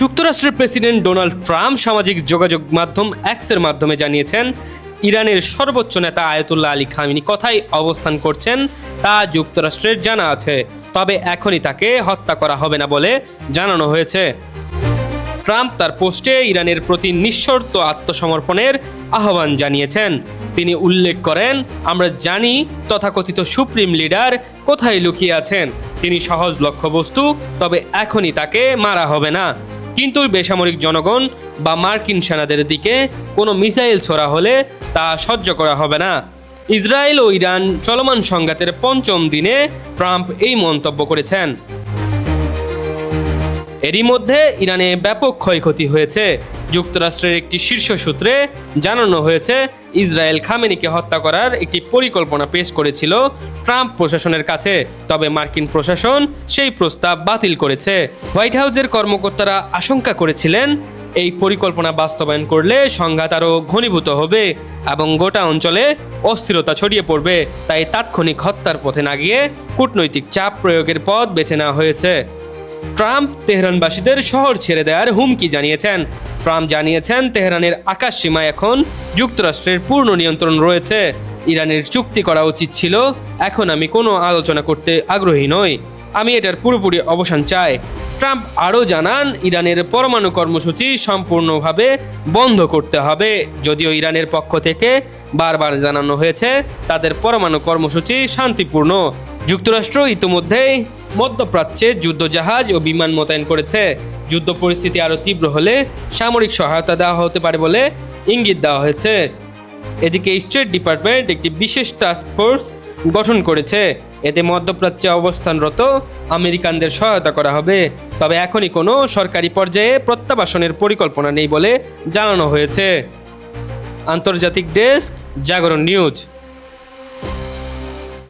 যুক্তরাষ্ট্রের president Donald Trump সামাজিক যোগাযোগ মাধ্যম এক্সের মাধ্যমে জানিয়েছেন, ইরানের সর্বোচ্চ নেতা আয়াতুল্লাহ আলী খামিনি কথাই অবস্থান করছেন, তা যুক্তরাষ্ট্রের জানা আছে, তবে এখনই তাকে হত্যা করা হবে না বলে জানানো হয়েছে। ট্রাম্প তার পোস্টে ইরানের প্রতি নিঃশর্ত আত্মসমর্পণের আহ্বান জানিয়েছেন। তিনি উল্লেখ করেন, আমরা জানি তথাকথিত সুপ্রিম লিডার কোথায় লুকিয়ে আছেন। তিনি সহজ লক্ষ্যবস্তু, তবে এখনই তাকে মারা হবে না। কিন্তু বেসামরিক জনগণ বা মার্কিন সেনাদের দিকে কোনো মিসাইল ছোড়া হলে তা সহ্য করা হবে না। ইসরায়েল ও ইরান চলমান সংঘাতের পঞ্চম দিনে ট্রাম্প এই মন্তব্য করেছেন। এরই মধ্যে ইরানে ব্যাপক ক্ষয়ক্ষতি হয়েছে। যুক্তরাষ্ট্রের একটি শীর্ষ সূত্রে জানানো হয়েছে, ইসরায়েল খামেনিকে হত্যা করার একটি পরিকল্পনা পেশ করেছিল ট্রাম্প প্রশাসনের কাছে। তবে মার্কিন প্রশাসন সেই প্রস্তাব বাতিল করেছে। হোয়াইট হাউসের কর্মকর্তারা আশঙ্কা করেছিলেন, এই পরিকল্পনা বাস্তবায়ন করলে সংঘাত আরও ঘনীভূত হবে এবং গোটা অঞ্চলে অস্থিরতা ছড়িয়ে পড়বে। তাই তাৎক্ষণিক হত্যার পথে না গিয়ে কূটনৈতিক চাপ প্রয়োগের পথ বেছে নেওয়া হয়েছে। ট্রাম্প তেহরানবাসীদের শহর ছেড়ে দেওয়ার হুমকি জানিয়েছেন। ট্রাম্প জানিয়েছেন, তেহরানের আকাশ সীমায় এখন যুক্তরাষ্ট্রের পূর্ণ নিয়ন্ত্রণ রয়েছে। ইরানের চুক্তি করা উচিত ছিল, এখন আমি কোনো আলোচনা করতে আগ্রহী নই। আমি এটার পুরোপুরি অবসান চাই। ট্রাম্প আরও জানান, ইরানের পরমাণু কর্মসূচি সম্পূর্ণভাবে বন্ধ করতে হবে। যদিও ইরানের পক্ষ থেকে বারবার জানানো হয়েছে, তাদের পরমাণু কর্মসূচি শান্তিপূর্ণ। যুক্তরাষ্ট্র ইতিমধ্যেই মধ্যপ্রাচ্যে যুদ্ধজাহাজ ও বিমান মোতায়েন করেছে। যুদ্ধ পরিস্থিতি আরও তীব্র হলে সামরিক সহায়তা দেওয়া হতে পারে বলে ইঙ্গিত দেওয়া হয়েছে। এদিকে স্টেট ডিপার্টমেন্ট একটি বিশেষ টাস্ক ফোর্স গঠন করেছে। এতে মধ্যপ্রাচ্যে অবস্থানরত আমেরিকানদের সহায়তা করা হবে। তবে এখনই কোনো সরকারি পর্যায়ে প্রত্যাবাসনের পরিকল্পনা নেই বলে জানানো হয়েছে। আন্তর্জাতিক ডেস্ক, জাগরণ নিউজ।